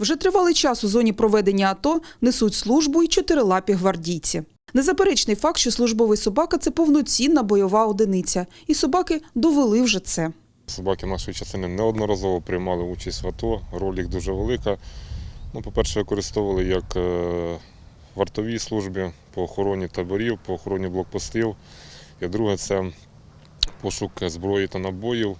Вже тривалий час у зоні проведення АТО несуть службу й чотирилапі гвардійці. Незаперечний факт, що службовий собака це повноцінна бойова одиниця, і собаки довели вже це. Собаки нашої частини неодноразово приймали участь в АТО, роль їх дуже велика. Ну, по-перше, використовували як е, вартовій службі по охороні таборів, по охороні блокпостів. І друге це пошук зброї та набоїв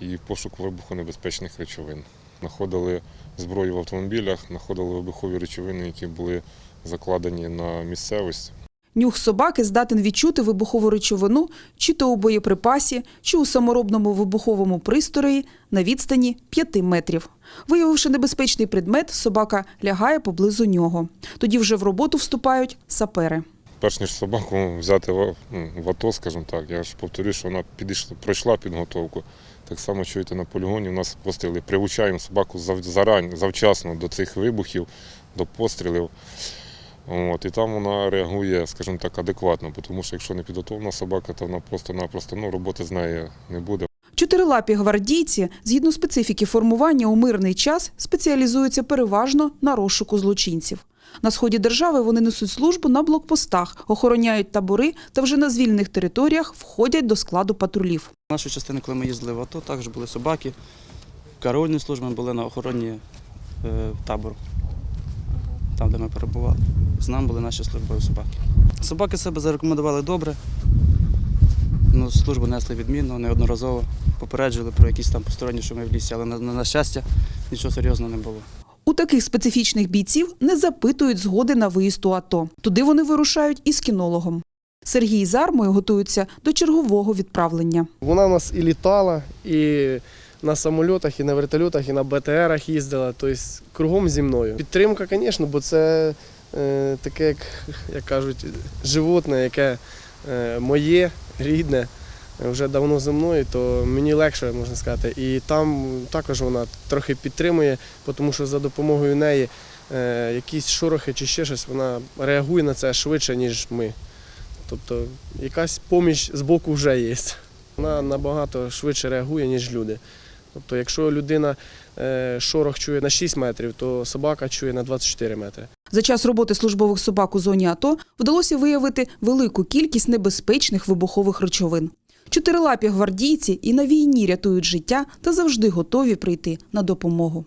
і пошук вибухонебезпечних речовин. Знаходили зброю в автомобілях, знаходили вибухові речовини, які були закладені на місцевість. Нюх собаки здатен відчути вибухову речовину чи то у боєприпасі, чи у саморобному вибуховому пристрої на відстані 5 метрів. Виявивши небезпечний предмет, собака лягає поблизу нього. Тоді вже в роботу вступають сапери. Перш ніж собаку взяти в, ну, АТО, скажімо так, я ж повторюю, що вона підійшла, пройшла підготовку. Так само чуєте на полігоні, у нас постріли. Привучаємо собаку зарань, завчасно до цих вибухів, до пострілів. От, і там вона реагує, скажімо так, адекватно, тому що якщо не підготовлена собака, то вона просто-напросто ну, роботи з нею не буде. Чотирилапі гвардійці, згідно специфіки формування у мирний час, спеціалізуються переважно на розшуку злочинців. На сході держави вони несуть службу на блокпостах, охороняють табори та вже на звільнених територіях входять до складу патрулів. Нашу частину, коли ми їздили в АТО, також були собаки. Караульні служби були на охороні е, табору, там, де ми перебували. З нами були наші службові собаки. Собаки себе зарекомендували добре. Ну, службу несли відмінно, неодноразово. Попереджили про якісь там посторонні шуми в лісі, але на, на щастя нічого серйозного не було. У таких специфічних бійців не запитують згоди на виїзд у АТО. Туди вони вирушають із кінологом. Сергій з армою готуються до чергового відправлення. Вона у нас і літала, і на самольотах, і на вертольотах, і на БТРах їздила, тобто кругом зі мною. Підтримка, звісно, бо це е, таке, як, як кажуть, животне, яке е, моє, рідне, вже давно зі мною, то мені легше, можна сказати. І там також вона трохи підтримує, тому що за допомогою неї е, якісь шорохи чи ще щось, вона реагує на це швидше, ніж ми. Тобто якась поміч з боку вже є. Вона набагато швидше реагує, ніж люди. Тобто, якщо людина е, шорох чує на 6 метрів, то собака чує на 24 метри. За час роботи службових собак у зоні АТО вдалося виявити велику кількість небезпечних вибухових речовин. Чотирилапі гвардійці і на війні рятують життя та завжди готові прийти на допомогу.